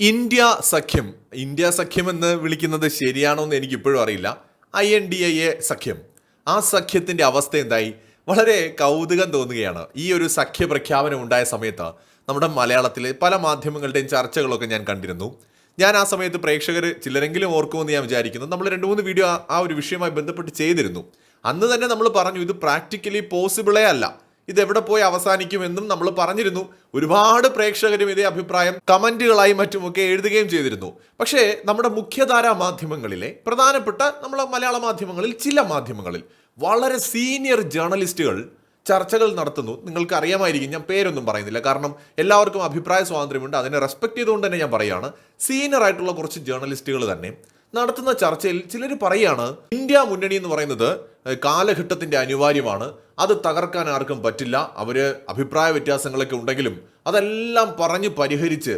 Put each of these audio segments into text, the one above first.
India സഖ്യം. India സഖ്യം എന്ന് വിളിക്കുന്നത് ശരിയാണോ എന്ന് എനിക്ക് ഇപ്പോഴും അറിയില്ല. I N D I A സഖ്യം. ആ സഖ്യത്തിന്റെ അവസ്ഥ എന്തായി? വളരെ കൗതുകം തോന്നുകയാണ്. ഈ ഒരു സഖ്യ പ്രഖ്യാപനം ഉണ്ടായ സമയത്ത് നമ്മുടെ മലയാളത്തിലെ പല മാധ്യമങ്ങളുടെയും ചർച്ചകളൊക്കെ ഞാൻ കണ്ടിരുന്നു. ഞാൻ ആ സമയത്ത് പ്രേക്ഷകർ ചിലരെങ്കിലും ഓർക്കുമെന്ന് ഞാൻ വിചാരിക്കുന്നു. നമ്മൾ രണ്ട് മൂന്ന് വീഡിയോ ആ- ഒരു വിഷയവുമായി ബന്ധപ്പെട്ട് ചെയ്തിരുന്നു. അന്ന് തന്നെ നമ്മൾ പറഞ്ഞു ഇത് പ്രാക്ടിക്കലി പോസിബിളേ അല്ല. ഇത് എവിടെ പോയി അവസാനിക്കുമെന്നും നമ്മൾ പറഞ്ഞിരുന്നു. ഒരുപാട് പ്രേക്ഷകരും ഇതേ അഭിപ്രായം കമന്റുകളായി മറ്റുമൊക്കെ എഴുതുകയും ചെയ്തിരുന്നു. പക്ഷേ നമ്മുടെ മുഖ്യധാരാ മാധ്യമങ്ങളിലെ പ്രധാനപ്പെട്ട നമ്മളെ മലയാള മാധ്യമങ്ങളിൽ ചില മാധ്യമങ്ങളിൽ വളരെ സീനിയർ ജേർണലിസ്റ്റുകൾ ചർച്ചകൾ നടത്തുന്നു. നിങ്ങൾക്ക് അറിയാമായിരിക്കും ഞാൻ പേരൊന്നും പറയുന്നില്ല. കാരണം എല്ലാവർക്കും അഭിപ്രായ സ്വാതന്ത്ര്യമുണ്ട്. അതിനെ റെസ്പെക്ട് ചെയ്തുകൊണ്ട് തന്നെ ഞാൻ പറയുകയാണ് സീനിയർ ആയിട്ടുള്ള കുറച്ച് ജേർണലിസ്റ്റുകൾ തന്നെ നടത്തുന്ന ചർച്ചയിൽ ചിലർ പറയുകയാണ് ഇന്ത്യ മുന്നണി എന്ന് പറയുന്നത് ഏഹ്, കാലഘട്ടത്തിന്റെ അനിവാര്യമാണ്. അത് തകർക്കാൻ ആർക്കും പറ്റില്ല. അവർ അഭിപ്രായ വ്യത്യാസങ്ങളൊക്കെ ഉണ്ടെങ്കിലും അതെല്ലാം പറഞ്ഞ് പരിഹരിച്ച്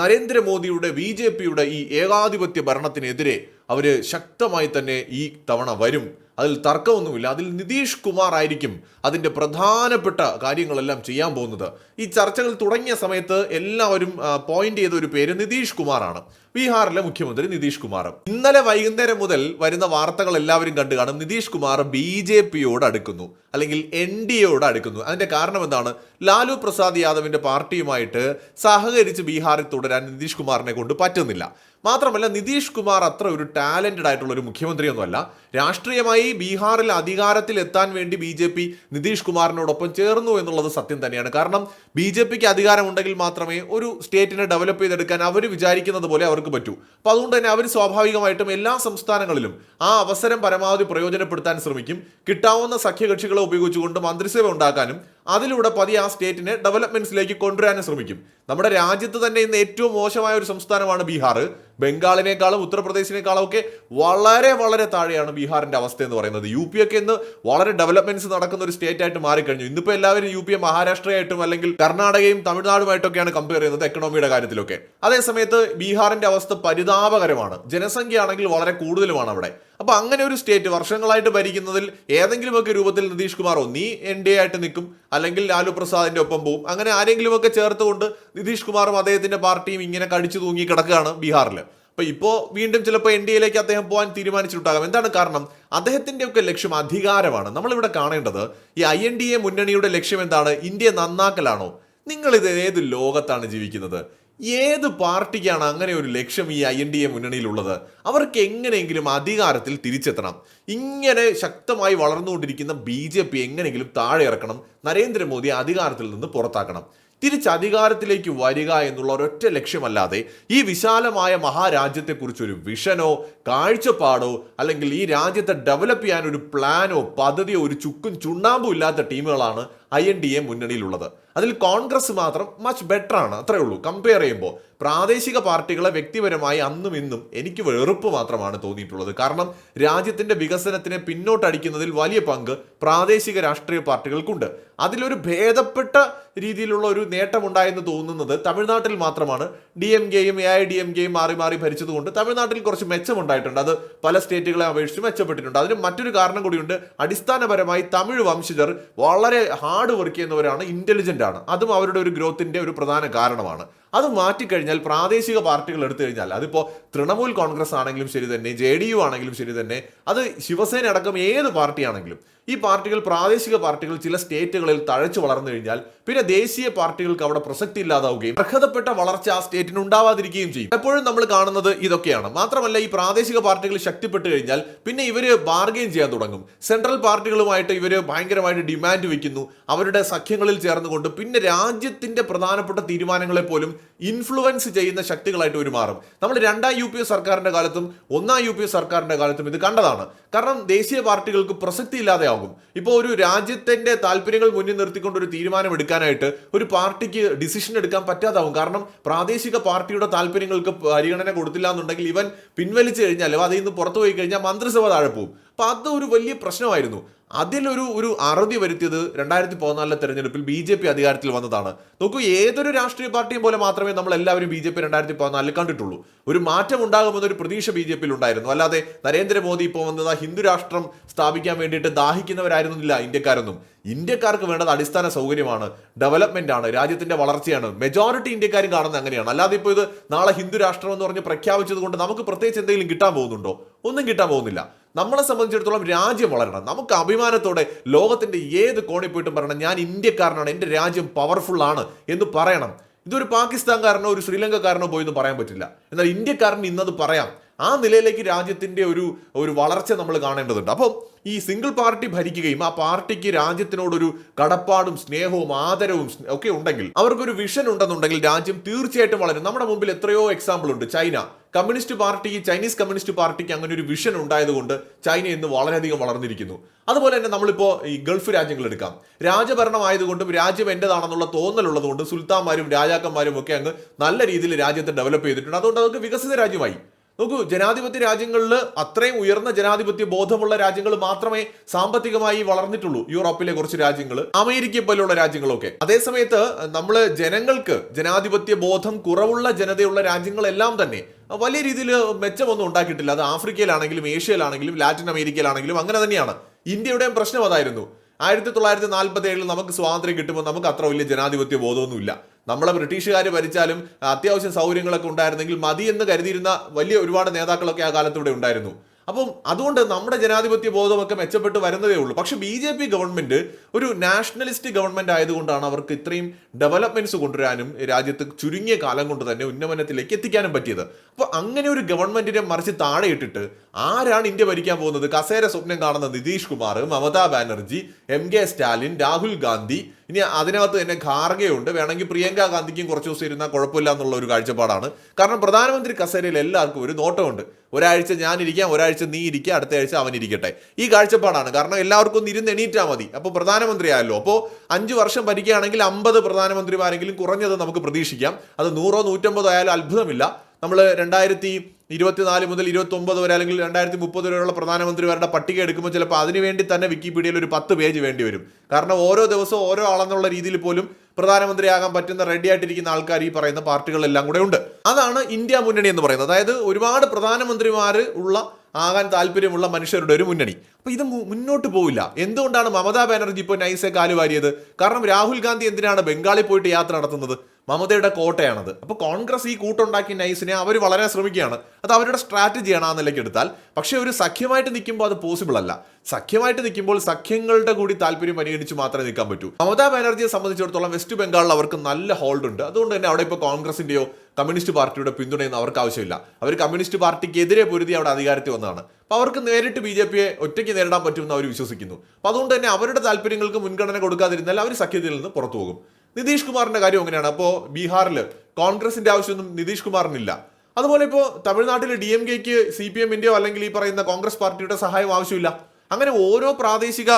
നരേന്ദ്രമോദിയുടെ ബി ജെ പിയുടെ ഈ ഏകാധിപത്യ ഭരണത്തിനെതിരെ അവർ ശക്തമായി തന്നെ ഈ തവണ വരും. അതിൽ തർക്കമൊന്നുമില്ല. അതിൽ നിതീഷ് കുമാർ ആയിരിക്കും അതിന്റെ പ്രധാനപ്പെട്ട കാര്യങ്ങളെല്ലാം ചെയ്യാൻ പോകുന്നത്. ഈ ചർച്ചകൾ തുടങ്ങിയ സമയത്ത് എല്ലാവരും പോയിന്റ് ചെയ്ത ഒരു പേര് നിതീഷ് കുമാറാണ്. ബീഹാറിലെ മുഖ്യമന്ത്രി നിതീഷ് കുമാർ ഇന്നലെ വൈകുന്നേരം മുതൽ വരുന്ന വാർത്തകൾ എല്ലാവരും കണ്ടു കാണും. നിതീഷ് കുമാർ ബി ജെ പിയോട് അടുക്കുന്നു. അല്ലെങ്കിൽ എൻ ഡി എയോട് അടുക്കുന്നു. അതിന്റെ കാരണം എന്താണ്? ലാലു പ്രസാദ് യാദവിന്റെ പാർട്ടിയുമായിട്ട് സഹകരിച്ച് ബീഹാറിൽ തുടരാൻ നിതീഷ് കുമാറിനെ കൊണ്ട് പറ്റുന്നില്ല. മാത്രമല്ല നിതീഷ് കുമാർ അത്ര ഒരു ടാലന്റഡ് ആയിട്ടുള്ള ഒരു മുഖ്യമന്ത്രിയൊന്നുമല്ല. രാഷ്ട്രീയമായി ബീഹാറിൽ അധികാരത്തിൽ എത്താൻ വേണ്ടി ബി ജെ പി നിതീഷ് കുമാറിനോടൊപ്പം ചേർന്നു എന്നുള്ളത് സത്യം തന്നെയാണ്. കാരണം ബി ജെ പിക്ക് അധികാരമുണ്ടെങ്കിൽ മാത്രമേ ഒരു സ്റ്റേറ്റിനെ ഡെവലപ്പ് ചെയ്തെടുക്കാൻ അവർ വിചാരിക്കുന്നത് പോലെ പറ്റൂ. അപ്പൊ അതുകൊണ്ട് തന്നെ അവർ സ്വാഭാവികമായിട്ടും എല്ലാ സംസ്ഥാനങ്ങളിലും ആ അവസരം പരമാവധി പ്രയോജനപ്പെടുത്താൻ ശ്രമിക്കും. കിട്ടാവുന്ന സഖ്യകക്ഷികളെ ഉപയോഗിച്ചുകൊണ്ട് മന്ത്രിസഭ ഉണ്ടാക്കാനും അതിലൂടെ പതി ആ സ്റ്റേറ്റിനെ ഡെവലപ്മെന്റ്സിലേക്ക് കൊണ്ടുവരാനും ശ്രമിക്കും. നമ്മുടെ രാജ്യത്ത് തന്നെ ഇന്ന് ഏറ്റവും മോശമായ ഒരു സംസ്ഥാനമാണ് ബീഹാർ. ബംഗാളിനേക്കാളും ഉത്തർപ്രദേശിനേക്കാളും ഒക്കെ വളരെ വളരെ താഴെയാണ് ബീഹാറിന്റെ അവസ്ഥ എന്ന് പറയുന്നത്. യു പി ഒക്കെ ഇന്ന് വളരെ ഡെവലപ്മെന്റ്സ് നടക്കുന്ന ഒരു സ്റ്റേറ്റ് ആയിട്ട് മാറിക്കഴിഞ്ഞു. ഇന്നിപ്പോൾ എല്ലാവരും യു പിയെ മഹാരാഷ്ട്രയായിട്ടും അല്ലെങ്കിൽ കർണാടകയും തമിഴ്നാടുമായിട്ടൊക്കെയാണ് കമ്പയർ ചെയ്യുന്നത് എക്കണോമിയുടെ കാര്യത്തിലൊക്കെ. അതേസമയത്ത് ബീഹാറിന്റെ അവസ്ഥ പരിതാപകരമാണ്. ജനസംഖ്യ ആണെങ്കിൽ വളരെ കൂടുതലുമാണ് അവിടെ. അപ്പൊ അങ്ങനെ ഒരു സ്റ്റേറ്റ് വർഷങ്ങളായിട്ട് ഭരിക്കുന്നതിൽ ഏതെങ്കിലുമൊക്കെ രൂപത്തിൽ നിതീഷ് കുമാർ ഒന്നീ എൻ ഡി എ ആയിട്ട് നിൽക്കും. അല്ലെങ്കിൽ ലാലു പ്രസാദിന്റെ ഒപ്പം പോവും. അങ്ങനെ ആരെങ്കിലുമൊക്കെ ചേർത്തുകൊണ്ട് നിതീഷ് കുമാറും അദ്ദേഹത്തിന്റെ പാർട്ടിയും ഇങ്ങനെ കടിച്ചു തൂങ്ങി കിടക്കുകയാണ് ബീഹാറിൽ അപ്പൊ ഇപ്പോ വീണ്ടും ചിലപ്പോൾ എൻ ഡി എയിലേക്ക് അദ്ദേഹം പോകാൻ തീരുമാനിച്ചിട്ടുണ്ടാകാം. എന്താണ് കാരണം? അദ്ദേഹത്തിന്റെ ഒക്കെ ലക്ഷ്യം അധികാരമാണ്. നമ്മളിവിടെ കാണേണ്ടത് ഈ ഐ എൻ ഡി എ മുന്നണിയുടെ ലക്ഷ്യം എന്താണ്? ഇന്ത്യ നന്നാക്കലാണോ? നിങ്ങൾ ഇത് ഏത് ലോകത്താണ് ജീവിക്കുന്നത്? ഏത് പാർട്ടിക്കാണ് അങ്ങനെ ഒരു ലക്ഷ്യം ഈ ഐ എൻ ഡി എ മുന്നണിയിലുള്ളത്? അവർക്ക് എങ്ങനെയെങ്കിലും അധികാരത്തിൽ തിരിച്ചെത്തണം. ഇങ്ങനെ ശക്തമായി വളർന്നുകൊണ്ടിരിക്കുന്ന ബി ജെ പി എങ്ങനെയെങ്കിലും താഴെ ഇറക്കണം. നരേന്ദ്രമോദി അധികാരത്തിൽ നിന്ന് പുറത്താക്കണം. തിരിച്ച് അധികാരത്തിലേക്ക് വരിക എന്നുള്ള ഒരൊറ്റ ലക്ഷ്യമല്ലാതെ ഈ വിശാലമായ മഹാരാജ്യത്തെക്കുറിച്ച് ഒരു വിഷനോ കാഴ്ചപ്പാടോ അല്ലെങ്കിൽ ഈ രാജ്യത്തെ ഡെവലപ്പ് ചെയ്യാൻ ഒരു പ്ലാനോ പദ്ധതിയോ ഒരു ചുക്കും ചുണ്ണാമ്പും ഇല്ലാത്ത ടീമുകളാണ് ഐ എൻ ഡി എ മുന്നണിയിലുള്ളത്. അതിൽ കോൺഗ്രസ് മാത്രം മച്ച് ബെറ്റർ ആണ് അത്രേ ഉള്ളൂ. കമ്പയർ ചെയ്യുമ്പോൾ പ്രാദേശിക പാർട്ടികളെ വ്യക്തിപരമായി അന്നും ഇന്നും എനിക്ക് വെറുപ്പ് മാത്രമാണ് തോന്നിയിട്ടുള്ളത്. കാരണം രാജ്യത്തിന്റെ വികസനത്തിനെ പിന്നോട്ടടിക്കുന്നതിൽ വലിയ പങ്ക് പ്രാദേശിക രാഷ്ട്രീയ പാർട്ടികൾക്കുണ്ട്. അതിലൊരു ഭേദപ്പെട്ട രീതിയിലുള്ള ഒരു നേട്ടമുണ്ടായെന്ന് തോന്നുന്നത് തമിഴ്നാട്ടിൽ മാത്രമാണ്. ഡി എം കെയും എ ഐ ഡി എം കെയും മാറി മാറി ഭരിച്ചതുകൊണ്ട് തമിഴ്നാട്ടിൽ കുറച്ച് മെച്ചമുണ്ടായിട്ടുണ്ട്. അത് പല സ്റ്റേറ്റുകളെ അപേക്ഷിച്ച് മെച്ചപ്പെട്ടിട്ടുണ്ട്. അതിന് മറ്റൊരു കാരണം കൂടിയുണ്ട്. അടിസ്ഥാനപരമായി തമിഴ് വംശജർ വളരെ ഹാർഡ് വർക്ക് ചെയ്യുന്നവരാണ് ഇന്റലിജന്റ് ആണ്. അതും അവരുടെ ഒരു ഗ്രോത്തിന്റെ ഒരു പ്രധാന കാരണമാണ്. അത് മാറ്റിക്കഴിഞ്ഞാൽ പ്രാദേശിക പാർട്ടികൾ എടുത്തു കഴിഞ്ഞാൽ അതിപ്പോൾ തൃണമൂൽ കോൺഗ്രസ് ആണെങ്കിലും ശരി തന്നെ ജെ ആണെങ്കിലും ശരി തന്നെ അത് ശിവസേന അടക്കം ഏത് പാർട്ടിയാണെങ്കിലും ഈ പാർട്ടികൾ പ്രാദേശിക പാർട്ടികൾ ചില സ്റ്റേറ്റുകളിൽ തഴച്ചു വളർന്നു കഴിഞ്ഞാൽ പിന്നെ ദേശീയ പാർട്ടികൾക്ക് അവിടെ പ്രസക്തി ഇല്ലാതാവുകയും അർഹതപ്പെട്ട വളർച്ച ആ സ്റ്റേറ്റിന് ഉണ്ടാവാതിരിക്കുകയും ചെയ്യും. എപ്പോഴും നമ്മൾ കാണുന്നത് ഇതൊക്കെയാണ്. മാത്രമല്ല ഈ പ്രാദേശിക പാർട്ടികൾ ശക്തിപ്പെട്ട് കഴിഞ്ഞാൽ പിന്നെ ഇവർ ബാർഗെയിൻ ചെയ്യാൻ തുടങ്ങും. സെൻട്രൽ പാർട്ടികളുമായിട്ട് ഇവർ ഭയങ്കരമായിട്ട് ഡിമാൻഡ് വെക്കുന്നു. അവരുടെ സഖ്യങ്ങളിൽ ചേർന്നുകൊണ്ട് പിന്നെ രാജ്യത്തിന്റെ പ്രധാനപ്പെട്ട തീരുമാനങ്ങളെ പോലും ഇൻഫ്ലുവൻസ് ചെയ്യുന്ന ശക്തികളായിട്ട് ഒരു മാറും. നമ്മൾ രണ്ടാം യു പി സർക്കാരിന്റെ കാലത്തും ഒന്നാം യു പി സർക്കാരിന്റെ കാലത്തും ഇത് കണ്ടതാണ്. കാരണം ദേശീയ പാർട്ടികൾക്ക് പ്രസക്തി ഇല്ലാതെയാകും ഇപ്പോൾ ഒരു രാജ്യത്തിന്റെ താല്പര്യങ്ങൾ മുന്നിൽ നിർത്തിക്കൊണ്ട് ഒരു തീരുമാനം എടുക്കാനായിട്ട് ഒരു പാർട്ടിക്ക് ഡിസിഷൻ എടുക്കാൻ പറ്റാതാവും. കാരണം പ്രാദേശിക പാർട്ടിയുടെ താല്പര്യങ്ങൾക്ക് പരിഗണന കൊടുത്തില്ല എന്നുണ്ടെങ്കിൽ ഇവൻ പിൻവലിച്ചു കഴിഞ്ഞാൽ അതിൽ നിന്ന് പുറത്തു പോയി കഴിഞ്ഞാൽ മന്ത്രിസഭ താഴെ പോകും അപ്പൊ അത് ഒരു വലിയ പ്രശ്നമായിരുന്നു. അതിലൊരു ഒരു അറുതി വരുത്തിയത് രണ്ടായിരത്തി പതിനാലിലെ തെരഞ്ഞെടുപ്പിൽ ബി ജെ പി അധികാരത്തിൽ വന്നതാണ്. നോക്കൂ ഏതൊരു രാഷ്ട്രീയ പാർട്ടിയും പോലെ മാത്രമേ നമ്മൾ എല്ലാവരും ബി ജെ പി രണ്ടായിരത്തി പതിനാലിൽ കണ്ടിട്ടുള്ളൂ. ഒരു മാറ്റം ഉണ്ടാകുമെന്നൊരു പ്രതീക്ഷ ബി ജെ പിയിൽ ഉണ്ടായിരുന്നു അല്ലാതെ നരേന്ദ്രമോദി ഇപ്പോൾ വന്നത് ഹിന്ദു രാഷ്ട്രം സ്ഥാപിക്കാൻ വേണ്ടിയിട്ട് ദാഹിക്കുന്നവരായിരുന്നില്ല ഇന്ത്യക്കാരൊന്നും. ഇന്ത്യക്കാർക്ക് വേണ്ടത് അടിസ്ഥാന സൗകര്യമാണ് ഡെവലപ്മെന്റ് ആണ് രാജ്യത്തിന്റെ വളർച്ചയാണ്. മെജോറിറ്റി ഇന്ത്യക്കാരും കാണുന്നത് അങ്ങനെയാണ്. അല്ലാതെ ഇപ്പോൾ ഇത് നാളെ ഹിന്ദു രാഷ്ട്രം എന്ന് പറഞ്ഞ് പ്രഖ്യാപിച്ചത് കൊണ്ട് നമുക്ക് പ്രത്യേകിച്ച് എന്തെങ്കിലും കിട്ടാൻ പോകുന്നുണ്ടോ? ഒന്നും കിട്ടാൻ പോകുന്നില്ല. നമ്മളെ സംബന്ധിച്ചിടത്തോളം രാജ്യം വളരണം. നമുക്ക് അഭിമാനത്തോടെ ലോകത്തിന്റെ ഏത് കോണിൽ പോയിട്ടും പറയണം ഞാൻ ഇന്ത്യക്കാരനാണ് എന്റെ രാജ്യം പവർഫുള്ളാണ് എന്ന് പറയണം. ഇതൊരു പാകിസ്ഥാൻകാരനോ ഒരു ശ്രീലങ്കക്കാരനോ പോയി എന്ന് പറയാൻ പറ്റില്ല. എന്നാൽ ഇന്ത്യക്കാരൻ ഇന്നത് പറയാം. ആ നിലയിലേക്ക് രാജ്യത്തിന്റെ ഒരു ഒരു വളർച്ച നമ്മൾ കാണേണ്ടതുണ്ട്. അപ്പോൾ ഈ സിംഗിൾ പാർട്ടി ഭരിക്കുകയും ആ പാർട്ടിക്ക് രാജ്യത്തിനോടൊരു കടപ്പാടും സ്നേഹവും ആദരവും ഒക്കെ ഉണ്ടെങ്കിൽ അവർക്കൊരു വിഷൻ ഉണ്ടെന്നുണ്ടെങ്കിൽ രാജ്യം തീർച്ചയായിട്ടും വളരും. നമ്മുടെ മുമ്പിൽ എത്രയോ എക്സാമ്പിൾ ഉണ്ട്. ചൈന. കമ്മ്യൂണിസ്റ്റ് പാർട്ടിക്ക് ചൈനീസ് കമ്മ്യൂണിസ്റ്റ് പാർട്ടിക്ക് അങ്ങനെ ഒരു വിഷൻ ഉണ്ടായതുകൊണ്ട് ചൈന ഇന്ന് വളരെയധികം വളർന്നിരിക്കുന്നു. അതുപോലെ തന്നെ നമ്മളിപ്പോൾ ഈ ഗൾഫ് രാജ്യങ്ങൾ എടുക്കാം. രാജഭരണം ആയതുകൊണ്ടും രാജ്യം എന്റെതാണെന്നുള്ള തോന്നലുള്ളതുകൊണ്ടും സുൽത്താന്മാരും രാജാക്കന്മാരും ഒക്കെ അങ്ങ് നല്ല രീതിയിൽ രാജ്യത്തെ ഡെവലപ്പ് ചെയ്തിട്ടുണ്ട്. അതുകൊണ്ട് അതൊക്കെ വികസിത രാജ്യമായി. നോക്കൂ ജനാധിപത്യ രാജ്യങ്ങളിൽ അത്രയും ഉയർന്ന ജനാധിപത്യ ബോധമുള്ള രാജ്യങ്ങൾ മാത്രമേ സാമ്പത്തികമായി വളർന്നിട്ടുള്ളൂ യൂറോപ്പിലെ കുറച്ച് രാജ്യങ്ങൾ അമേരിക്ക പോലെയുള്ള രാജ്യങ്ങളൊക്കെ. അതേസമയത്ത് നമ്മൾ ജനങ്ങൾക്ക് ജനാധിപത്യ ബോധം കുറവുള്ള ജനതയുള്ള രാജ്യങ്ങളെല്ലാം തന്നെ വലിയ രീതിയിൽ മെച്ചമൊന്നും ഉണ്ടാക്കിയിട്ടില്ല. അത് ആഫ്രിക്കയിലാണെങ്കിലും ഏഷ്യയിലാണെങ്കിലും ലാറ്റിൻ അമേരിക്കയിലാണെങ്കിലും അങ്ങനെ തന്നെയാണ്. ഇന്ത്യയുടെയും പ്രശ്നം അതായിരുന്നു. ആയിരത്തി തൊള്ളായിരത്തി നാൽപ്പത്തി ഏഴിൽ നമുക്ക് സ്വാതന്ത്ര്യം കിട്ടുമ്പോൾ നമുക്ക് അത്ര വലിയ ജനാധിപത്യ ബോധമൊന്നുമില്ല. നമ്മളെ ബ്രിട്ടീഷുകാർ ഭരിച്ചാലും അത്യാവശ്യം സൗകര്യങ്ങളൊക്കെ ഉണ്ടായിരുന്നെങ്കിൽ മതി എന്ന് കരുതിയിരുന്ന വലിയ ഒരുപാട് നേതാക്കളൊക്കെ ആ കാലത്തൂടെ ഉണ്ടായിരുന്നു. അപ്പം അതുകൊണ്ട് നമ്മുടെ ജനാധിപത്യ ബോധമൊക്കെ മെച്ചപ്പെട്ട് വരുന്നതേ ഉള്ളൂ. പക്ഷെ ബി ജെ പി ഗവൺമെന്റ് ഒരു നാഷണലിസ്റ്റ് ഗവൺമെന്റ് ആയതുകൊണ്ടാണ് അവർക്ക് ഇത്രയും ഡെവലപ്മെന്റ്സ് കൊണ്ടുവരാനും രാജ്യത്ത് ചുരുങ്ങിയ കാലം കൊണ്ട് തന്നെ ഉന്നമനത്തിലേക്ക് എത്തിക്കാനും പറ്റിയത്. അപ്പോൾ അങ്ങനെ ഒരു ഗവൺമെന്റിനെ മറിച്ച് താഴെ ഇട്ടിട്ട് ആരാണ് ഇന്ത്യ ഭരിക്കാൻ പോകുന്നത്? കസേര സ്വപ്നം കാണുന്ന നിതീഷ് കുമാർ മമതാ ബാനർജി എം കെ സ്റ്റാലിൻ രാഹുൽ ഗാന്ധി. ഇനി അതിനകത്ത് തന്നെ ഖാർഗെയുണ്ട്. വേണമെങ്കിൽ പ്രിയങ്ക ഗാന്ധിക്കും കുറച്ച് ദിവസം ഇരുന്നാൽ കുഴപ്പമില്ല എന്നുള്ള ഒരു കാഴ്ചപ്പാടാണ്. കാരണം പ്രധാനമന്ത്രി കസേരയിൽ എല്ലാവർക്കും ഒരു നോട്ടമുണ്ട്. ഒരാഴ്ച ഞാൻ ഇരിക്കാം ഒരാഴ്ച നീ ഇരിക്കുക അടുത്ത ആഴ്ച അവൻ ഇരിക്കട്ടെ. ഈ കാഴ്ചപ്പാടാണ്. കാരണം എല്ലാവർക്കും ഒന്ന് ഇരുന്ന് എണീറ്റാൽ മതി. അപ്പോൾ പ്രധാനമന്ത്രി ആയല്ലോ അപ്പോൾ അഞ്ച് വർഷം ഭരിക്കുകയാണെങ്കിൽ അമ്പത് പ്രധാനമന്ത്രിമാരെങ്കിലും കുറഞ്ഞത് നമുക്ക് പ്രതീക്ഷിക്കാം. അത് നൂറോ നൂറ്റമ്പതോ ആയാലും അത്ഭുതമില്ല. നമ്മൾ രണ്ടായിരത്തി ഇരുപത്തിനാല് മുതൽ ഇരുപത്തി ഒമ്പത് വരെ അല്ലെങ്കിൽ രണ്ടായിരത്തി മുപ്പത് വരെയുള്ള പ്രധാനമന്ത്രിമാരുടെ പട്ടിക എടുക്കുമ്പോൾ ചിലപ്പോൾ അതിനുവേണ്ടി തന്നെ വിക്കിപീഡിയയിൽ ഒരു പത്ത് പേജ് വേണ്ടി വരും. കാരണം ഓരോ ദിവസവും ഓരോ ആളെന്നുള്ള രീതിയിൽ പോലും പ്രധാനമന്ത്രിയാകാൻ പറ്റുന്ന റെഡി ആയിട്ടിരിക്കുന്ന ആൾക്കാർ ഈ പറയുന്ന പാർട്ടികളെല്ലാം കൂടെ ഉണ്ട്. അതാണ് ഇന്ത്യ മുന്നണി എന്ന് പറയുന്നത്. അതായത് ഒരുപാട് പ്രധാനമന്ത്രിമാർ ഉള്ള ആകാൻ താല്പര്യമുള്ള മനുഷ്യരുടെ ഒരു മുന്നണി. അപ്പൊ ഇത് മുന്നോട്ട് പോവില്ല. എന്തുകൊണ്ടാണ് മമതാ ബാനർജി ഇപ്പോൾ നൈസെ കാലുവാരിയത്? കാരണം രാഹുൽ ഗാന്ധി എന്തിനാണ് ബംഗാളിൽ പോയിട്ട് യാത്ര നടത്തുന്നത്? മമതയുടെ കോട്ടയാണത്. അപ്പോൾ കോൺഗ്രസ് ഈ കൂട്ടുണ്ടാക്കിയ നൈസിനെ അവർ വളരെ ശ്രമിക്കുകയാണ്. അത് അവരുടെ സ്ട്രാറ്റജിയാണ് ആ നിലയ്ക്ക് എടുത്താൽ. പക്ഷേ ഒരു സഖ്യമായിട്ട് നിൽക്കുമ്പോൾ അത് പോസിബിൾ അല്ല. സഖ്യമായിട്ട് നിൽക്കുമ്പോൾ സഖ്യങ്ങളുടെ കൂടി താല്പര്യം പരിഗണിച്ച് മാത്രമേ നിൽക്കാൻ പറ്റൂ. മമതാ ബാനർജിയെ സംബന്ധിച്ചിടത്തോളം വെസ്റ്റ് ബംഗാളിൽ അവർക്ക് നല്ല ഹോൾഡ് ഉണ്ട്. അതുകൊണ്ട് തന്നെ അവിടെ ഇപ്പോൾ കോൺഗ്രസിന്റെയോ കമ്മ്യൂണിസ്റ്റ് പാർട്ടിയുടെ പിന്തുണയൊന്നും അവർക്ക് ആവശ്യമില്ല. അവർ കമ്മ്യൂണിസ്റ്റ് പാർട്ടിക്കെതിരെ പൊരുതി അവിടെ അധികാരത്തിൽ വന്നതാണ്. അപ്പോൾ അവർക്ക് നേരിട്ട് ബി ജെ പിയെ ഒറ്റയ്ക്ക് നേരിടാൻ പറ്റുമെന്ന് അവർ വിശ്വസിക്കുന്നു. അപ്പോൾ അതുകൊണ്ട് തന്നെ അവരുടെ താല്പര്യങ്ങൾക്ക് മുൻഗണന കൊടുക്കാതിരുന്നാൽ അവർ സഖ്യത്തിൽ നിന്ന് പുറത്തു പോകും. നിതീഷ് കുമാറിന്റെ കാര്യം അങ്ങനെയാണ്. അപ്പോൾ ബീഹാറിൽ കോൺഗ്രസിന്റെ ആവശ്യമൊന്നും നിതീഷ് കുമാറിനില്ല. അതുപോലെ ഇപ്പോൾ തമിഴ്നാട്ടിൽ ഡി എം കെക്ക് സി പി എമ്മിന്റെയോ അല്ലെങ്കിൽ ഈ പറയുന്ന കോൺഗ്രസ് പാർട്ടിയുടെ സഹായം ആവശ്യമില്ല. അങ്ങനെ ഓരോ പ്രാദേശിക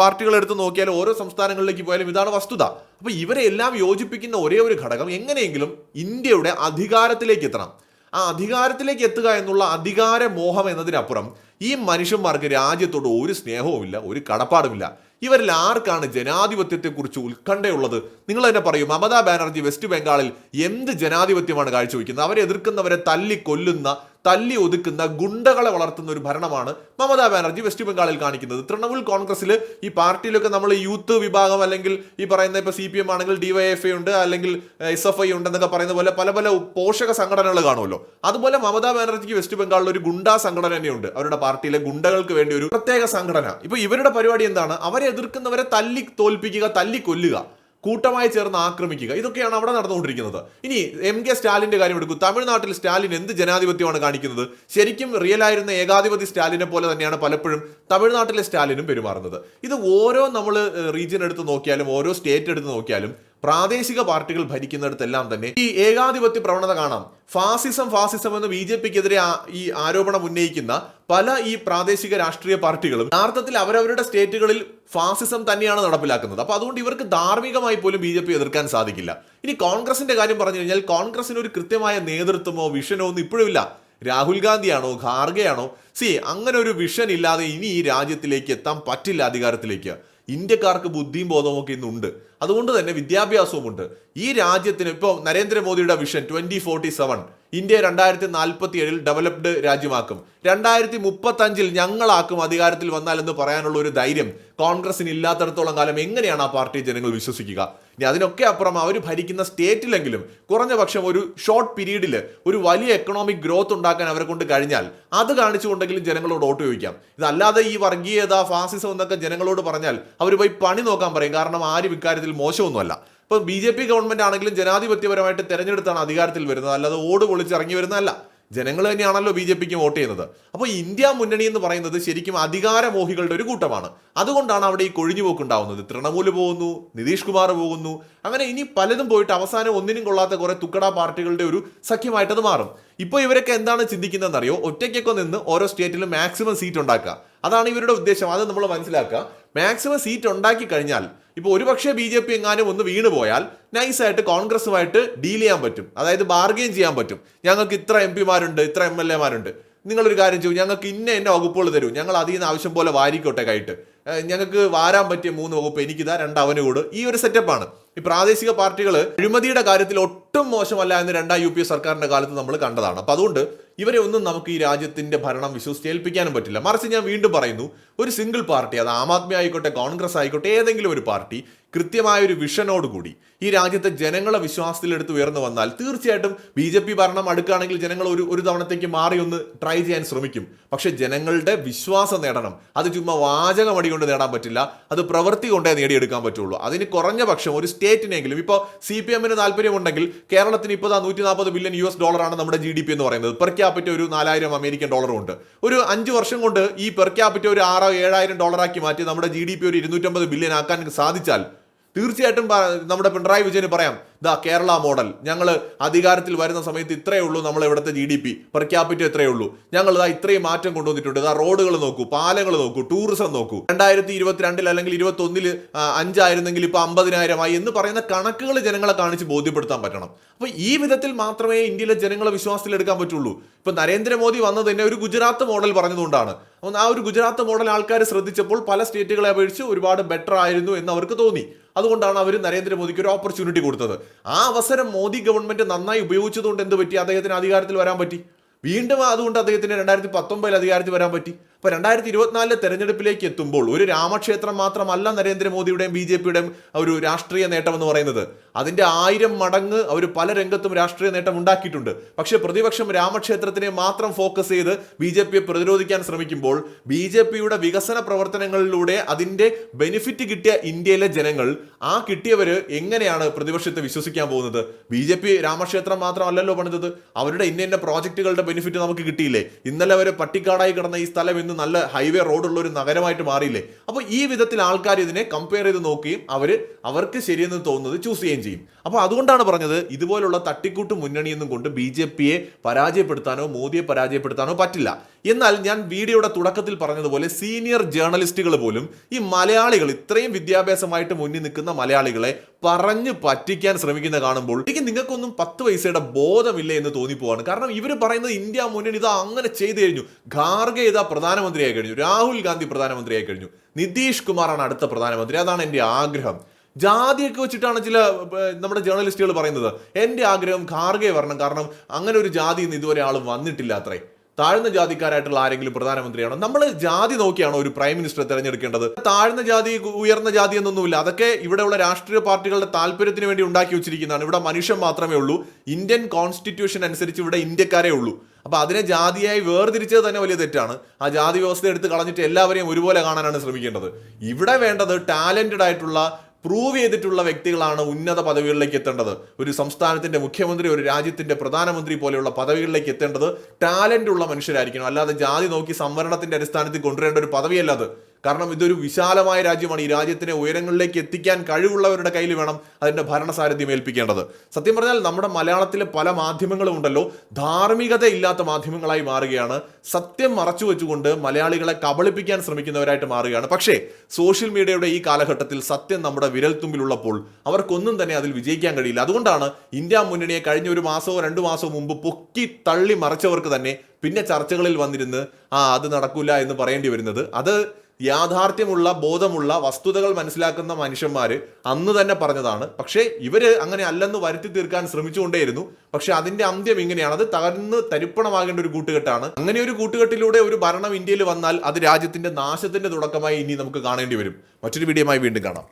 പാർട്ടികൾ എടുത്ത് നോക്കിയാലും ഓരോ സംസ്ഥാനങ്ങളിലേക്ക് പോയാലും ഇതാണ് വസ്തുത. അപ്പൊ ഇവരെ എല്ലാം യോജിപ്പിക്കുന്ന ഒരേ ഒരു ഘടകം എങ്ങനെയെങ്കിലും ഇന്ത്യയുടെ അധികാരത്തിലേക്ക് എത്തണം. ആ അധികാരത്തിലേക്ക് എത്തുക എന്നുള്ള അധികാര മോഹം എന്നതിനപ്പുറം ഈ മനുഷ്യന്മാർക്ക് രാജ്യത്തോട് ഒരു സ്നേഹവുമില്ല ഒരു കടപ്പാടുമില്ല. ഇവരിൽ ആർക്കാണ് ജനാധിപത്യത്തെക്കുറിച്ച് ഉത്കണ്ഠയുള്ളത്? നിങ്ങൾ തന്നെ പറയും മമതാ ബാനർജി വെസ്റ്റ് ബംഗാളിൽ എന്ത് ജനാധിപത്യമാണ് കാഴ്ചവെക്കുന്നത്? അവരെ എതിർക്കുന്നവരെ തല്ലി കൊല്ലുന്ന തല്ലി ഒതുക്കുന്ന ഗുണ്ടകളെ വളർത്തുന്ന ഒരു ഭരണമാണ് മമതാ ബാനർജി വെസ്റ്റ് ബംഗാളിൽ കാണിക്കുന്നത്. തൃണമൂൽ കോൺഗ്രസിൽ ഈ പാർട്ടിയിലൊക്കെ നമ്മൾ യൂത്ത് വിഭാഗം അല്ലെങ്കിൽ ഈ പറയുന്ന ഇപ്പോൾ സി പി എം ആണെങ്കിൽ ഡിവൈഎഫ്ഐ ഉണ്ട് അല്ലെങ്കിൽ എസ് എഫ് ഐ ഉണ്ട് എന്നൊക്കെ പറയുന്ന പോലെ പല പല പോഷക സംഘടനകൾ കാണുമല്ലോ. അതുപോലെ മമതാ ബാനർജിക്ക് വെസ്റ്റ് ബംഗാളിൽ ഒരു ഗുണ്ടാ സംഘടന തന്നെയുണ്ട് അവരുടെ പാർട്ടിയിലെ ഗുണ്ടകൾക്ക് വേണ്ടി ഒരു പ്രത്യേക സംഘടന. ഇപ്പോൾ ഇവരുടെ പരിപാടി എന്താണ്? അവരെ എതിർക്കുന്നവരെ തല്ലി തോൽപ്പിക്കുക തല്ലി കൊല്ലുക. കൂട്ടമായി ചേർന്ന് ആക്രമിക്കുക. ഇതൊക്കെയാണ് അവിടെ നടന്നുകൊണ്ടിരിക്കുന്നത്. ഇനി എം കെ സ്റ്റാലിന്റെ കാര്യം എടുക്കൂ. തമിഴ്നാട്ടിൽ സ്റ്റാലിൻ എന്ത് ജനാധിപത്യമാണ് കാണിക്കുന്നത്? ശരിക്കും റിയൽ ആയിരുന്ന ഏകാധിപതി സ്റ്റാലിനെ പോലെ തന്നെയാണ് പലപ്പോഴും തമിഴ്നാട്ടിലെ സ്റ്റാലിനും പെരുമാറുന്നത്. ഇത് ഓരോ നമ്മൾ റീജിയൻ എടുത്ത് നോക്കിയാലും ഓരോ സ്റ്റേറ്റ് എടുത്ത് നോക്കിയാലും പ്രാദേശിക പാർട്ടികൾ ഭരിക്കുന്നിടത്തെല്ലാം തന്നെ ഈ ഏകാധിപത്യ പ്രവണത കാണാം. ഫാസിസം ഫാസിസം എന്ന് ബി ജെ പിക്കെതിരെ ഈ ആരോപണം ഉന്നയിക്കുന്ന പല ഈ പ്രാദേശിക രാഷ്ട്രീയ പാർട്ടികളും യഥാർത്ഥത്തിൽ അവരവരുടെ സ്റ്റേറ്റുകളിൽ ഫാസിസം തന്നെയാണ് നടപ്പിലാക്കുന്നത്. അപ്പൊ അതുകൊണ്ട് ഇവർക്ക് ധാർമ്മികമായി പോലും ബി ജെ പി എതിർക്കാൻ സാധിക്കില്ല. ഇനി കോൺഗ്രസിന്റെ കാര്യം പറഞ്ഞു കഴിഞ്ഞാൽ കോൺഗ്രസിന് ഒരു കൃത്യമായ നേതൃത്വമോ വിഷനോ ഒന്നും ഇപ്പോഴും ഇല്ല. രാഹുൽ ഗാന്ധിയാണോ ഖാർഗെയാണോ? സി അങ്ങനെ ഒരു വിഷൻ ഇല്ലാതെ ഇനി ഈ രാജ്യത്തിലേക്ക് എത്താൻ പറ്റില്ല അധികാരത്തിലേക്ക്. ഇന്ത്യക്കാർക്ക് ബുദ്ധിയും ബോധവും ഒക്കെ ഇന്നുണ്ട്. അതുകൊണ്ട് തന്നെ വിദ്യാഭ്യാസവുമുണ്ട്. ഈ രാജ്യത്തിന് ഇപ്പോൾ നരേന്ദ്രമോദിയുടെ vision twenty forty seven India രണ്ടായിരത്തി നാൽപ്പത്തി ഏഴിൽ ഡെവലപ്ഡ് രാജ്യമാക്കും. രണ്ടായിരത്തി മുപ്പത്തഞ്ചിൽ ഞങ്ങളാക്കും അധികാരത്തിൽ വന്നാൽ എന്ന് പറയാനുള്ള ഒരു ധൈര്യം കോൺഗ്രസിന് ഇല്ലാത്തടത്തോളം കാലം എങ്ങനെയാണ് ആ പാർട്ടി ജനങ്ങൾ വിശ്വസിക്കുക? ഇനി അതിനൊക്കെ അപ്പുറം അവർ ഭരിക്കുന്ന സ്റ്റേറ്റിലെങ്കിലും കുറഞ്ഞ പക്ഷം ഒരു ഷോർട്ട് പീരീഡിൽ ഒരു വലിയ എക്കണോമിക് ഗ്രോത്ത് ഉണ്ടാക്കാൻ അവരെ കൊണ്ട് കഴിഞ്ഞാൽ അത് കാണിച്ചുകൊണ്ടെങ്കിലും ജനങ്ങളോട് വോട്ട് ചോദിക്കാം. ഇതല്ലാതെ ഈ വർഗീയത ഫാസിസം എന്നൊക്കെ ജനങ്ങളോട് പറഞ്ഞാൽ അവർ പോയി പണി നോക്കാൻ പറയും. കാരണം ആരും ഇക്കാര്യത്തിൽ മോശമൊന്നുമല്ല. ഇപ്പൊ ബി ജെ പി ഗവൺമെന്റ് ആണെങ്കിലും ജനാധിപത്യപരമായിട്ട് തെരഞ്ഞെടുത്താണ് അധികാരത്തിൽ വരുന്നത്. അല്ലാതെ ഓട് പൊളിച്ചിറങ്ങി വരുന്നതല്ല. ജനങ്ങൾ തന്നെയാണല്ലോ ബി ജെ പിക്ക് വോട്ട് ചെയ്യുന്നത്. അപ്പോൾ ഇന്ത്യ മുന്നണി എന്ന് പറയുന്നത് ശരിക്കും അധികാരമോഹികളുടെ ഒരു കൂട്ടമാണ്. അതുകൊണ്ടാണ് അവിടെ ഈ കൊഴിഞ്ഞുപോക്ക് ഉണ്ടാവുന്നത് തൃണമൂൽ പോകുന്നു നിതീഷ് കുമാർ പോകുന്നു. അങ്ങനെ ഇനി പലതും പോയിട്ട് അവസാനം ഒന്നിനും കൊള്ളാത്ത കുറെ തുക്കട പാർട്ടികളുടെ ഒരു സഖ്യമായിട്ട് അത് മാറും. ഇപ്പോൾ ഇവരൊക്കെ എന്താണ് ചിന്തിക്കുന്നതെന്ന് അറിയോ ഒറ്റയ്ക്കൊക്കെ നിന്ന് ഓരോ സ്റ്റേറ്റിലും മാക്സിമം സീറ്റ് ഉണ്ടാക്കുക. അതാണ് ഇവരുടെ ഉദ്ദേശം. അത് നമ്മൾ മനസ്സിലാക്കുക. മാക്സിമം സീറ്റ് ഉണ്ടാക്കി കഴിഞ്ഞാൽ ഇപ്പോൾ ഒരുപക്ഷെ ബി ജെ പി എങ്ങാനും ഒന്ന് വീണ് പോയാൽ നൈസായിട്ട് കോൺഗ്രസുമായിട്ട് ഡീൽ ചെയ്യാൻ പറ്റും. അതായത് ബാർഗെയിൻ ചെയ്യാൻ പറ്റും. ഞങ്ങൾക്ക് ഇത്ര എം പിമാരുണ്ട് ഇത്ര എം എൽ എമാരുണ്ട്. നിങ്ങളൊരു കാര്യം ചെയ്യും ഞങ്ങൾക്ക് ഇന്ന എന്നെ വകുപ്പുകൾ തരൂ. ഞങ്ങൾ അതിൽ നിന്ന് ആവശ്യം പോലെ വാരിക്കോട്ടെ കൈട്ട് ഞങ്ങൾക്ക് വാരാൻ പറ്റിയ മൂന്ന് വകുപ്പ് എനിക്കിതാ രണ്ട് അവന് കൂട് ഈ ഒരു സെറ്റപ്പാണ്. ഈ പ്രാദേശിക പാർട്ടികൾ അഴിമതിയുടെ കാര്യത്തിൽ ഒട്ടും മോശമല്ല എന്ന് രണ്ടാം യു പി എ സർക്കാരിന്റെ കാലത്ത് നമ്മൾ കണ്ടതാണ്. അപ്പൊ അതുകൊണ്ട് ഇവരെ ഒന്നും നമുക്ക് ഈ രാജ്യത്തിന്റെ ഭരണം വിശ്വസിച്ച് ഏൽപ്പിക്കാനും പറ്റില്ല. മറിച്ച് ഞാൻ വീണ്ടും പറയുന്നു ഒരു സിംഗിൾ പാർട്ടി അത് ആം ആദ്മി ആയിക്കോട്ടെ കോൺഗ്രസ് ആയിക്കോട്ടെ ഏതെങ്കിലും ഒരു പാർട്ടി കൃത്യമായ ഒരു വിഷനോടുകൂടി ഈ രാജ്യത്തെ ജനങ്ങളെ വിശ്വാസത്തിലെടുത്ത് ഉയർന്നു വന്നാൽ തീർച്ചയായിട്ടും ബി ജെ പി ഭരണം അടുക്കുകയാണെങ്കിൽ ജനങ്ങൾ ഒരു ഒരു തവണത്തേക്ക് മാറി ഒന്ന് ട്രൈ ചെയ്യാൻ ശ്രമിക്കും. പക്ഷെ ജനങ്ങളുടെ വിശ്വാസം നേടണം. അത് ചുമ്മാ വാചകമടി കൊണ്ട് നേടാൻ പറ്റില്ല. അത് പ്രവൃത്തി കൊണ്ടേ നേടിയെടുക്കാൻ പറ്റുള്ളൂ. അതിന് കുറഞ്ഞ പക്ഷം ഒരു സ്റ്റേറ്റിനെങ്കിലും ഇപ്പോൾ സി പി എമ്മിന് താല്പര്യമുണ്ടെങ്കിൽ കേരളത്തിന് ഇപ്പോൾ നൂറ്റി നാൽപ്പത് ബില്യൺ യു എസ് ഡോളറാണ് നമ്മുടെ ജി ഡി പി എന്ന് പറയുന്നത്. പെർ ക്യാപിറ്റ ഒരു നാലായിരം അമേരിക്കൻ ഡോളറും ഉണ്ട് ഒരു അഞ്ച് വർഷം കൊണ്ട് ഈ പെർ ക്യാപിറ്റ ഒരു ആറോ ഏഴായിരം ഡോളറാക്കി മാറ്റി നമ്മുടെ ജി ഡി പി ഒരു ഇരുന്നൂറ്റമ്പത് ബില്യൺ ആക്കാൻ സാധിച്ചാൽ തീർച്ചയായിട്ടും നമ്മുടെ പിണറായി വിജയന് പറയാം ദാ കേരള മോഡൽ. ഞങ്ങൾ അധികാരത്തിൽ വരുന്ന സമയത്ത് ഇത്രയേ ഉള്ളൂ നമ്മൾ ഇവിടുത്തെ G D P per capita ഇത്രയേ ഉള്ളൂ. ഞങ്ങൾ ഇതാ ഇത്രയും മാറ്റം കൊണ്ടുവന്നിട്ടുണ്ട്. ഇതാ റോഡുകൾ നോക്കൂ പാലങ്ങൾ നോക്കൂ ടൂറിസം നോക്കൂ. രണ്ടായിരത്തി ഇരുപത്തിരണ്ടിൽ അല്ലെങ്കിൽ ഇരുപത്തി ഒന്നിൽ അഞ്ചായിരുന്നെങ്കിൽ ഇപ്പൊ അമ്പതിനായിരമായി എന്ന് പറയുന്ന കണക്കുകൾ ജനങ്ങളെ കാണിച്ച് ബോധ്യപ്പെടുത്താൻ പറ്റണം. അപ്പോൾ ഈ വിധത്തിൽ മാത്രമേ ഇന്ത്യയിലെ ജനങ്ങളെ വിശ്വാസത്തിലെടുക്കാൻ പറ്റുള്ളൂ. ഇപ്പൊ നരേന്ദ്രമോദി വന്നത് തന്നെ ഒരു ഗുജറാത്ത് മോഡൽ പറഞ്ഞതുകൊണ്ടാണ്. അപ്പോൾ ആ ഒരു ഗുജറാത്ത് മോഡൽ ആൾക്കാർ ശ്രദ്ധിച്ചപ്പോൾ പല സ്റ്റേറ്റുകളെ അപേക്ഷിച്ച് ഒരുപാട് ബെറ്റർ ആയിരുന്നു എന്ന് അവർക്ക് തോന്നി. അതുകൊണ്ടാണ് അവർ നരേന്ദ്രമോദിക്ക് ഒരു ഓപ്പർച്യൂണിറ്റി കൊടുത്തത്. ആ അവസരം മോദി ഗവൺമെന്റ് നന്നായി ഉപയോഗിച്ചതുകൊണ്ട് എന്ത് പറ്റി? അദ്ദേഹത്തിന് അധികാരത്തിൽ വരാൻ പറ്റി. വീണ്ടും അതുകൊണ്ട് അദ്ദേഹത്തിന് രണ്ടായിരത്തി പത്തൊമ്പതിൽ അധികാരത്തിൽ വരാൻ പറ്റി. അപ്പൊ രണ്ടായിരത്തി ഇരുപത്തിനാലിലെ തെരഞ്ഞെടുപ്പിലേക്ക് എത്തുമ്പോൾ ഒരു രാമക്ഷേത്രം മാത്രമല്ല നരേന്ദ്രമോദിയുടെയും ബി ജെ പിയുടെയും ഒരു രാഷ്ട്രീയ നേട്ടം എന്ന് പറയുന്നത്. അതിന്റെ ആയിരം മടങ്ങ് അവർ പല രംഗത്തും രാഷ്ട്രീയ നേട്ടം ഉണ്ടാക്കിയിട്ടുണ്ട്. പക്ഷേ പ്രതിപക്ഷം രാമക്ഷേത്രത്തിനെ മാത്രം ഫോക്കസ് ചെയ്ത് ബി ജെ പിയെ പ്രതിരോധിക്കാൻ ശ്രമിക്കുമ്പോൾ ബി ജെ പിയുടെ വികസന പ്രവർത്തനങ്ങളിലൂടെ അതിന്റെ ബെനിഫിറ്റ് കിട്ടിയ ഇന്ത്യയിലെ ജനങ്ങൾ ആ കിട്ടിയവര് എങ്ങനെയാണ് പ്രതിപക്ഷത്തെ വിശ്വസിക്കാൻ പോകുന്നത്? ബി ജെ പി രാമക്ഷേത്രം മാത്രമല്ലല്ലോ പണിതത്. അവരുടെ ഇന്ന ഇന്ന പ്രോജക്റ്റുകളുടെ ബെനിഫിറ്റ് നമുക്ക് കിട്ടിയില്ലേ? ഇന്നലെ വരെ പട്ടിക്കാടായി കിടന്ന ഈ സ്ഥലം ഇന്ന് നല്ല ഹൈവേ റോഡുള്ള ഒരു നഗരമായിട്ട് മാറിയില്ലേ? അപ്പോൾ ഈ വിധത്തിൽ ആൾക്കാർ ഇതിനെ കമ്പയർ ചെയ്ത് നോക്കുകയും അവർ അവർക്ക് ശരിയെന്ന് തോന്നുന്നത് ചൂസ് ചെയ്യുകയും ചെയ്യും. അപ്പോൾ അതുകൊണ്ടാണ് പറഞ്ഞത് ഇതുപോലുള്ള തട്ടിക്കൂട്ട് മുന്നണിയെന്നും കൊണ്ട് ബി ജെ പിയെ പരാജയപ്പെടുത്താനോ മോദിയെ പരാജയപ്പെടുത്താനോ പറ്റില്ല. എന്നാൽ ഞാൻ വീഡിയോയുടെ തുടക്കത്തിൽ പറഞ്ഞതുപോലെ സീനിയർ ജേർണലിസ്റ്റുകൾ പോലും ഈ മലയാളികൾ ഇത്രയും വിദ്യാഭ്യാസമായിട്ട് മുന്നിൽ നിൽക്കുന്ന മലയാളികളെ പറഞ്ഞു പറ്റിക്കാൻ ശ്രമിക്കുന്ന കാണുമ്പോൾ എനിക്ക് നിങ്ങൾക്കൊന്നും പത്ത് പൈസയുടെ ബോധമില്ല എന്ന് തോന്നിപ്പോവാണ്. കാരണം ഇവർ പറയുന്നത് ഇന്ത്യ മുന്നണി ഇത് അങ്ങനെ ചെയ്തു കഴിഞ്ഞു. ഖാർഗെ ഇതാ പ്രധാനമന്ത്രിയായി കഴിഞ്ഞു. രാഹുൽ ഗാന്ധി പ്രധാനമന്ത്രിയായി കഴിഞ്ഞു. നിതീഷ് കുമാറാണ് അടുത്ത പ്രധാനമന്ത്രി. അതാണ് എന്റെ ആഗ്രഹം. ജാതിയൊക്കെ വെച്ചിട്ടാണ് ചില നമ്മുടെ ജേർണലിസ്റ്റുകൾ പറയുന്നത്. എന്റെ ആഗ്രഹം ഖാർഗെ വരണം. കാരണം അങ്ങനെ ഒരു ജാതി ഇന്ന് ഇതുവരെ ആളും വന്നിട്ടില്ല അത്രേ. താഴ്ന്ന ജാതിക്കാരായിട്ടുള്ള ആരെങ്കിലും പ്രധാനമന്ത്രിയാണോ? നമ്മൾ ജാതി നോക്കിയാണോ ഒരു പ്രൈം മിനിസ്റ്റർ തിരഞ്ഞെടുക്കേണ്ടത്? താഴ്ന്ന ജാതി ഉയർന്ന ജാതി എന്നൊന്നുമില്ല. അതൊക്കെ ഇവിടെയുള്ള രാഷ്ട്രീയ പാർട്ടികളുടെ താല്പര്യത്തിന് വേണ്ടി ഉണ്ടാക്കി വെച്ചിരിക്കുന്നതാണ്. ഇവിടെ മനുഷ്യൻ മാത്രമേ ഉള്ളൂ. ഇന്ത്യൻ കോൺസ്റ്റിറ്റ്യൂഷൻ അനുസരിച്ച് ഇവിടെ ഇന്ത്യക്കാരേ ഉള്ളൂ. അപ്പൊ അതിനെ ജാതിയായി വേർതിരിച്ചത് തന്നെ വലിയ തെറ്റാണ്. ആ ജാതി വ്യവസ്ഥ എടുത്ത് കളഞ്ഞിട്ട് എല്ലാവരെയും ഒരുപോലെ കാണാനാണ് ശ്രമിക്കേണ്ടത്. ഇവിടെ വേണ്ടത് ടാലന്റഡ് ആയിട്ടുള്ള പ്രൂവ് ചെയ്തിട്ടുള്ള വ്യക്തികളാണ് ഉന്നത പദവികളിലേക്ക് എത്തേണ്ടത്. ഒരു സംസ്ഥാനത്തിന്റെ മുഖ്യമന്ത്രി ഒരു രാജ്യത്തിന്റെ പ്രധാനമന്ത്രി പോലെയുള്ള പദവികളിലേക്ക് എത്തേണ്ടത് ടാലന്റ് ഉള്ള മനുഷ്യരായിരിക്കണം. അല്ലാതെ ജാതി നോക്കി സംവരണത്തിന്റെ അടിസ്ഥാനത്തിൽ കൊണ്ടുവരേണ്ട ഒരു പദവിയല്ല അത്. കാരണം ഇതൊരു വിശാലമായ രാജ്യമാണ്. ഈ രാജ്യത്തിനെ ഉയരങ്ങളിലേക്ക് എത്തിക്കാൻ കഴിവുള്ളവരുടെ കയ്യിൽ വേണം അതിന്റെ ഭരണസാരഥ്യം ഏൽപ്പിക്കേണ്ടത് സത്യം പറഞ്ഞാൽ നമ്മുടെ മലയാളത്തിലെ പല മാധ്യമങ്ങളും ഉണ്ടല്ലോ ധാർമ്മികത ഇല്ലാത്ത മാധ്യമങ്ങളായി മാറുകയാണ്. സത്യം മറച്ചു വെച്ചുകൊണ്ട് മലയാളികളെ കബളിപ്പിക്കാൻ ശ്രമിക്കുന്നവരായിട്ട് മാറുകയാണ്. പക്ഷേ സോഷ്യൽ മീഡിയയുടെ ഈ കാലഘട്ടത്തിൽ സത്യം നമ്മുടെ വിരൽത്തുമ്പിലുള്ളപ്പോൾ അവർക്കൊന്നും തന്നെ അതിൽ വിജയിക്കാൻ കഴിയില്ല. അതുകൊണ്ടാണ് ഇന്ത്യ മുന്നണിയെ കഴിഞ്ഞ ഒരു മാസമോ രണ്ടു മാസമോ മുമ്പ് പൊക്കി തള്ളി മറച്ചവർക്ക് തന്നെ പിന്നെ ചർച്ചകളിൽ വന്നിരുന്ന് ആ അത് നടക്കൂല എന്ന് പറയേണ്ടി വരുന്നത്. അത് യാഥാർത്ഥ്യമുള്ള ബോധമുള്ള വസ്തുതകൾ മനസ്സിലാക്കുന്ന മനുഷ്യന്മാർ അന്ന് തന്നെ പറഞ്ഞതാണ്. പക്ഷേ ഇവർ അങ്ങനെ അല്ലെന്ന് വരുത്തി തീർക്കാൻ ശ്രമിച്ചുകൊണ്ടേയിരുന്നു. പക്ഷേ അതിന്റെ അന്ത്യം ഇങ്ങനെയാണ്. അത് തകർന്ന് തരിപ്പണമാകേണ്ട ഒരു കൂട്ടുകെട്ടാണ്. അങ്ങനെ ഒരു കൂട്ടുകെട്ടിലൂടെ ഒരു ഭരണം ഇന്ത്യയിൽ വന്നാൽ അത് രാജ്യത്തിന്റെ നാശത്തിന്റെ തുടക്കമായി ഇനി നമുക്ക് കാണേണ്ടി വരും. മറ്റൊരു വീഡിയോമായി വീണ്ടും കാണാം.